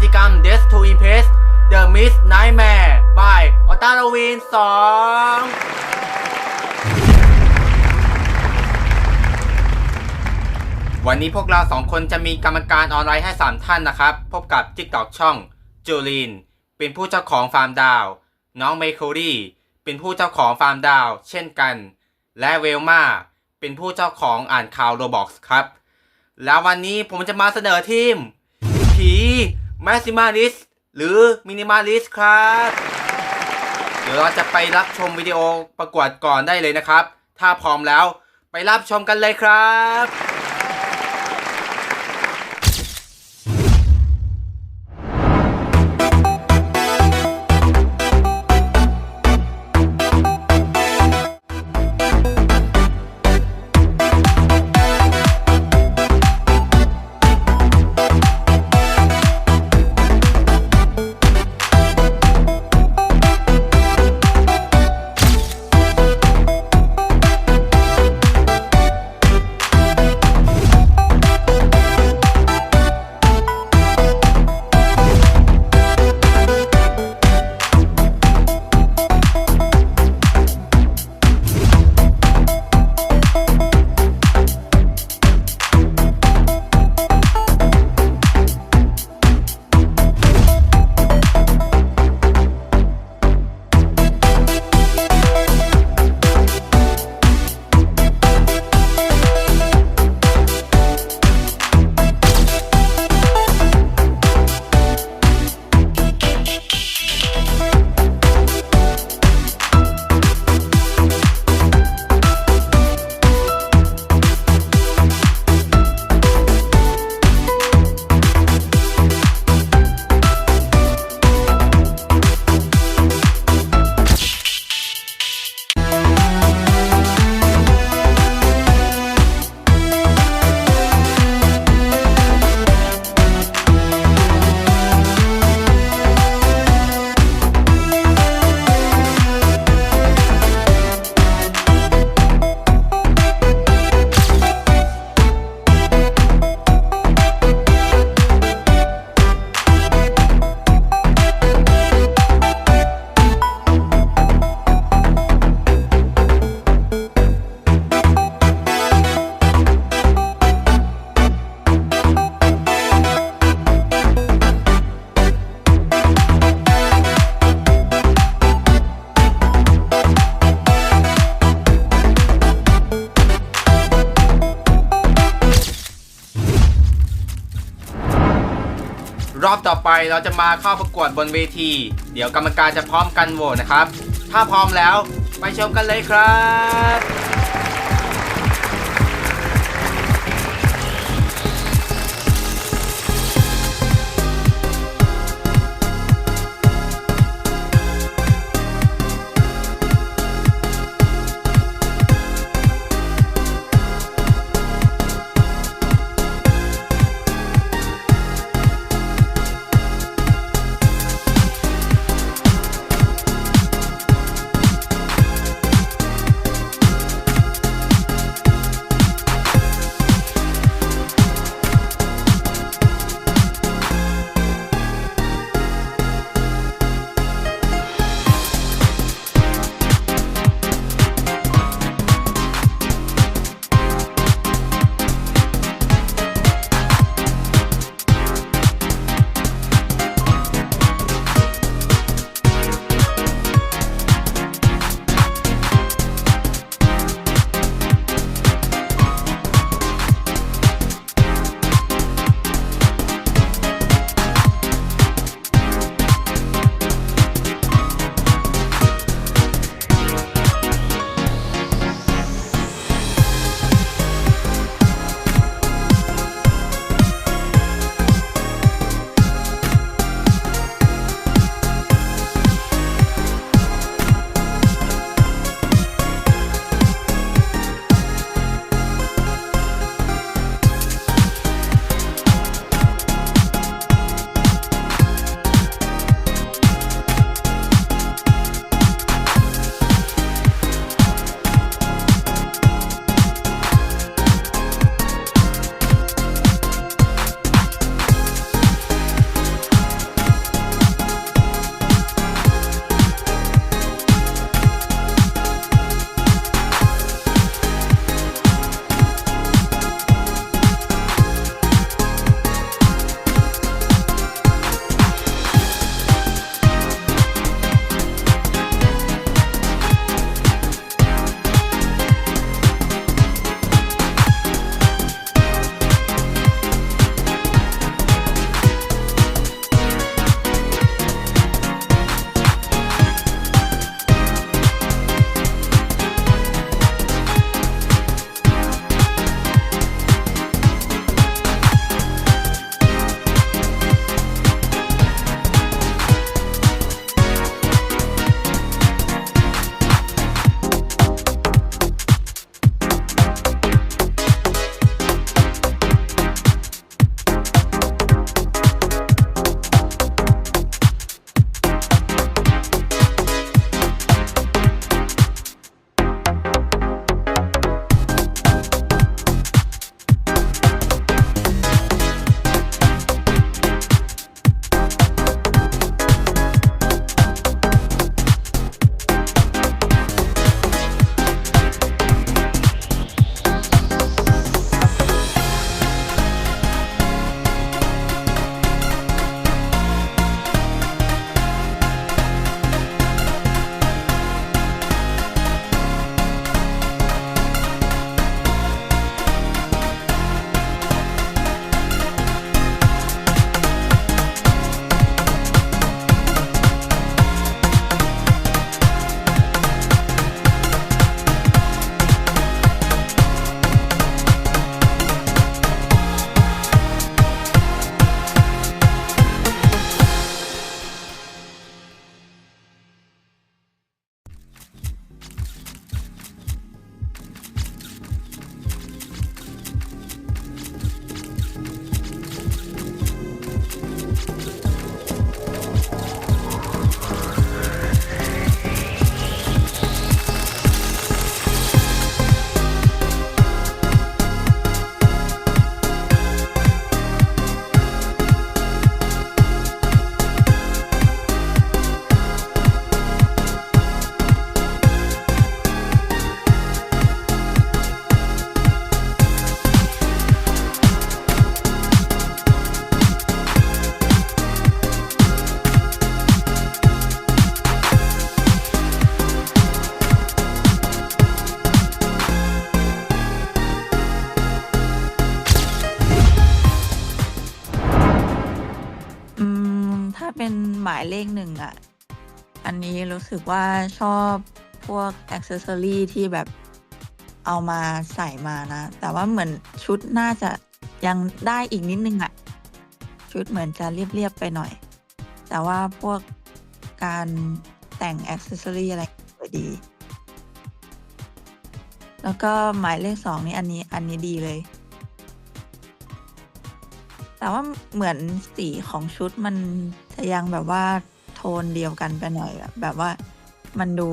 เข้าสู่กิจกรรม Death to Impress The Miss Nightmare by o t a r w i n 2วันนี้พวกเราสองคนจะมีกรรมการออนไลน์ให้ 3 ท่านนะครับ พบกับจิ๊กตอกช่อง จูลีนเป็นผู้เจ้าของฟาร์มดาว น้องเมโครี่ เป็นผู้เจ้าของฟาร์มดาว เช่นกัน และเวลมาเป็นผู้เจ้าของอ่านข่าวโรบอกครับ แล้ววันนี้ผมจะมาเสนอทีม ผี มสซิมาลิสหรือมินิมาลิสครับ เดี๋ยวเราจะไปรับชมวิดีโอประกวดก่อนได้เลยนะครับ ถ้าพร้อมแล้วไปรับชมกันเลยครับ ต่อไปเราจะมาเข้าประกวดบนเวที เดี๋ยวกรรมการจะพร้อมกันโหวตนะครับ ถ้าพร้อมแล้วไปชมกันเลยครับ เลขหนึ่งอะอันนี้รู้สึกว่าชอบพวกอ c เซ s ซอรีที่แบบเอามาใส่มานะ แต่ว่าเหมือนชุดน่าจะยังได้อีกนิดนึงอะชุดเหมือนจะเรียบๆไปหน่อย แต่ว่าพวกการแต่งอ c เซ s ซอรีอะไรดี แล้วก็หมายเลขสองนี่อันนี้อันนี้ดีเลย แต่ว่าเหมือนสีของชุดมันจะยังแบบว่าโทนเดียวกันไปหน่อยอะแบบว่ามันดู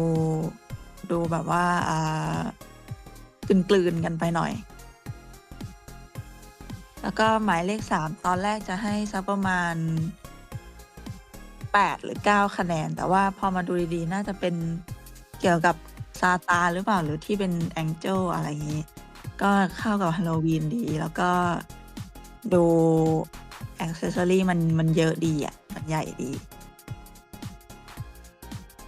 ดูแบบว่าอ่ากลืนกลืนๆกันไปหน่อย แล้วก็หมายเลขสามตอนแรกจะให้สักประมาณแปดหรือเก้าคะแนน แต่ว่าพอมาดูดีๆ น่าจะเป็นเกี่ยวกับซาตาหรือเปล่าหรือที่เป็นแองเจิลอะไรอย่างนี้ ก็เข้ากับฮาโลวีนดีแล้วก็ ดูอ c เซ s ซอรี่มันมันเยอะดีอะ มันใหญ่ดี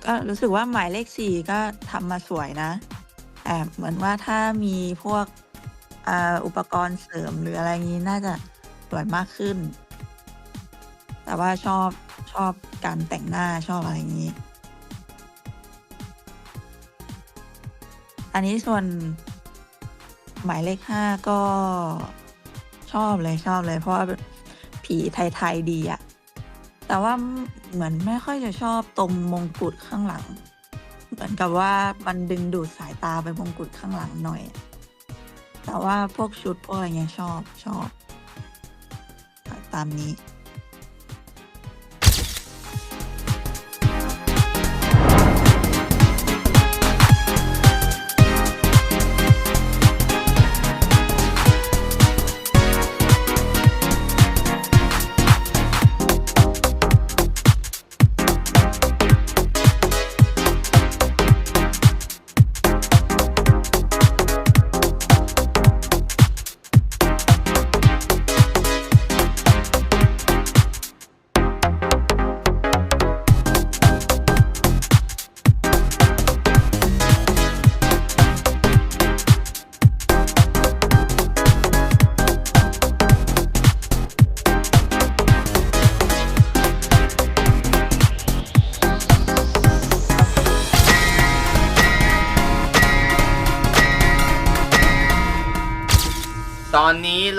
ก็รู้สึกว่าหมายเลขสี่ก็ทำมาสวยนะแต่เหมือนว่าถ้ามีพวกอ่าอุปกรณ์เสริมหรืออะไรงี้น่าจะสวยมากขึ้น แต่ว่าชอบชอบการแต่งหน้าชอบอะไรอย่างนี้ อันนี้ส่วนหมายเลขห้าก็ ชอบเลยชอบเลย เพราะว่าผีไทยๆดีอะแต่ว่าเหมือนไม่ค่อยจะชอบตรงมงกุฎข้างหลัง เหมือนกับว่ามันดึงดูดสายตาไปมงกุฎข้างหลังหน่อย แต่ว่าพวกชุดพวกอะไรเงี้ยชอบชอบ ตามนี้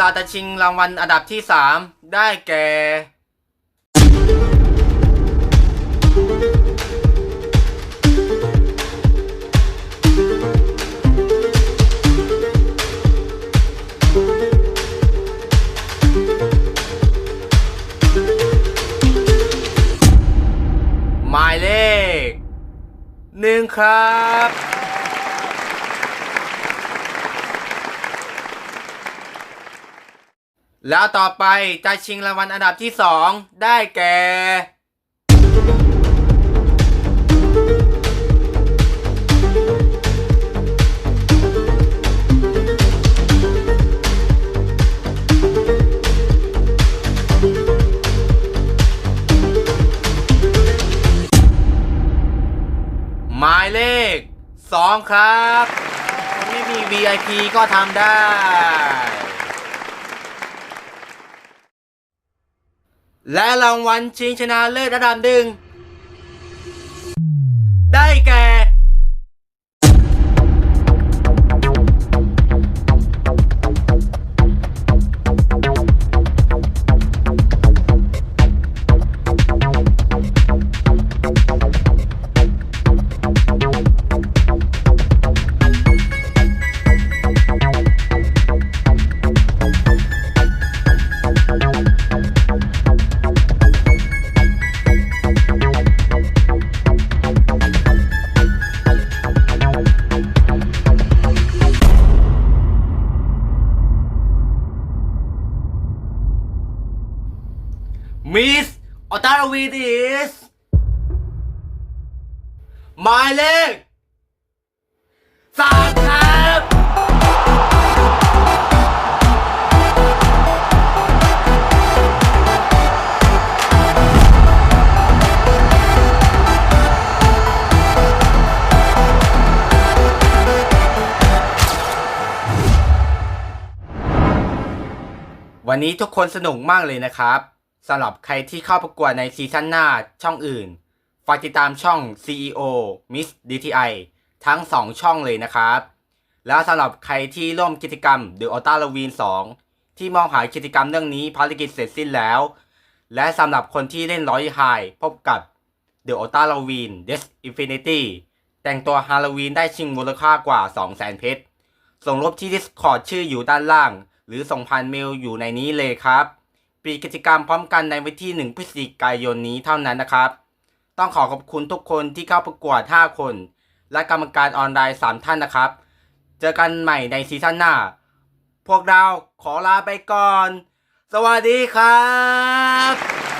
อนนี้เราจะชิงรางวัลอันดับที่ 3 ได้แก่ หมายเลขหนึ่งครับ แล้วต่อไปจะชิงรางวัลอันดับที่สองได้แก่ หมายเลขสองครับ ไม่มี VIP ก็ทำได้ และรางวัลชิงชนะเลิศระดับหนึ่งได้แก่ ตาวีดิสหมายเลขสามครับวันนี้ทุกคนสนุกมากเลยนะครับ สำหรับใครที่เข้าประกวดในซีซั่นหน้าช่องอื่น ฝากติดตามช่อง CEO Miss DTI ทั้ง 2 ช่องเลยนะครับ แล้วสำหรับใครที่ร่วมกิจกรรม The o t a l a w e e n 2 ที่มองหากิจกรรมเรื่องนี้ภารกิจเสร็จสิ้นแล้ว และสำหรับคนที่เล่นร้อยไฮพบกับ The o t a l a w e e n Des Infinity แต่งตัวฮาโลวีนได้ชิงมูลค่ากว่า 200,000 เพชร ส่งรูปที่ Discord ชื่ออยู่ด้านล่าง หรือส่งผ่านเมลอยู่ในนี้เลยครับ ปีกิจกรรมพร้อมกันในวันที่ 1 พฤศจิกายนนี้เท่านั้นนะครับ ต้องขอขอบคุณทุกคนที่เข้าประกวด 5 คน และกรรมการออนไลน์ 3 ท่านนะครับ เจอกันใหม่ในซีซั่นหน้า พวกเราขอลาไปก่อน สวัสดีครับ